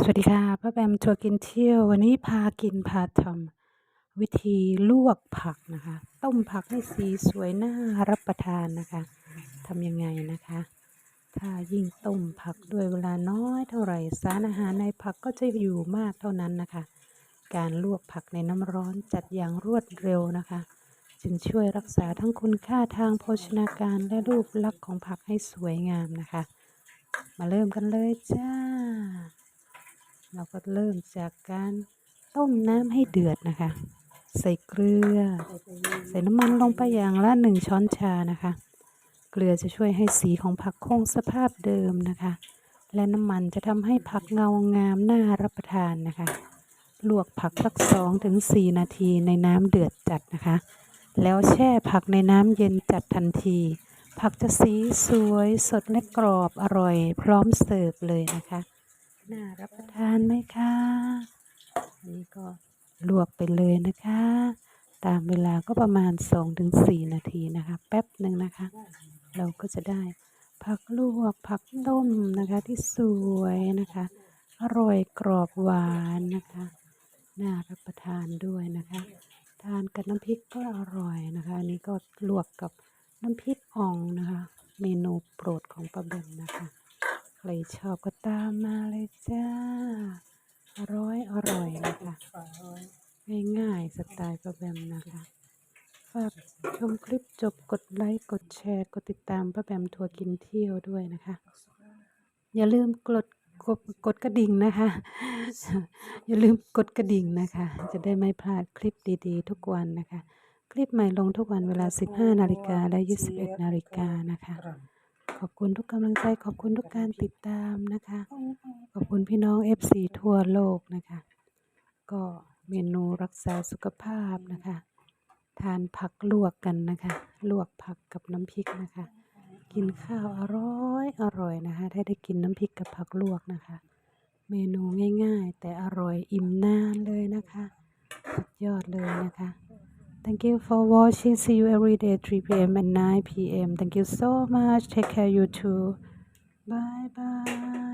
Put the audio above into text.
สวัสดีค่ะป้าแบมทัวร์กินเที่ยว วันนี้พากินพาทำวิธีลวกผักนะคะ ต้มผักให้สีสวยน่ารับประทานนะคะทำยังไงนะคะ ถ้ายิ่งต้มผักด้วยเวลาน้อยเท่าไหร่สารอาหารในผักก็จะอยู่มากเท่านั้นนะคะ การลวกผักในน้ำร้อนจัดอย่างรวดเร็วนะคะ จึงช่วยรักษาทั้งคุณค่าทางโภชนาการและรูปลักษณ์ของผักให้สวยงามนะคะ มาเริ่มกันเลยจ้า เราก็เริ่มจากการต้มน้ำให้เดือดนะคะ ใส่เกลือ ใส่น้ำมันลงไปอย่างละหนึ่งช้อนชานะคะ เกลือจะช่วยให้สีของผักคงสภาพเดิมนะคะ และน้ำมันจะทำให้ผักเงางามน่ารับประทานนะคะ ลวกผักสักสองถึงสี่นาทีในน้ำเดือดจัดนะคะ แล้วแช่ผักในน้ำเย็นจัดทันที ผักจะสีสวยสดและกรอบอร่อย พร้อมเสิร์ฟเลยนะคะ น่ารับประทานไหมคะอันนี้ก็ลวกไปเลยนะคะ ตามเวลาก็ประมาณ 2-4 นาทีนะคะ แป๊บหนึ่งนะคะ เราก็จะได้ผักลวกผักต้มนะคะที่สวยนะคะ อร่อยกรอบหวานนะคะ น่ารับประทานด้วยนะคะ ทานกับน้ำพริกก็อร่อยนะคะอันนี้ก็ลวกกับน้ำพริกอ่องนะคะ เมนูโปรดของป้าเบมนะคะ ใครชอบก็ตามมาเลยจ้า อร่อยอร่อยนะคะ ง่ายๆสไตล์ป้าแบมนะคะฝากชมคลิปจบกดไลค์ กดแชร์ กดติดตามป้าแบมทัวร์กินเที่ยวด้วยนะคะ อย่าลืมกดกดกดกระดิ่งนะคะ อย่าลืมกดกระดิ่งนะคะ จะได้ไม่พลาดคลิปดีๆ ทุกวันนะคะ คลิปใหม่ลงทุกวันเวลา 15 นาฬิกาและ 21 นาฬิกานะคะ อบคุณทุกกำลังใจ ขอบคุณทุกการติดตามนะคะ ขอบคุณพี่น้อง FC ทั่วโลกนะคะ ก็เมนูรักษาสุขภาพนะคะ ทานผักลวกกันนะคะ ลวกผักกับน้ำพริกนะคะ กินข้าวอร่อยอร่อยนะคะ ถ้าได้กินน้ำพริกกับผักลวกนะคะ เมนูง่ายๆ แต่อร่อยอิ่มนานเลยนะคะ สุดยอดเลยนะคะ Thank you for watching. See you every day 3 p.m. and 9 p.m. Thank you so much. Take care, you too. Bye bye.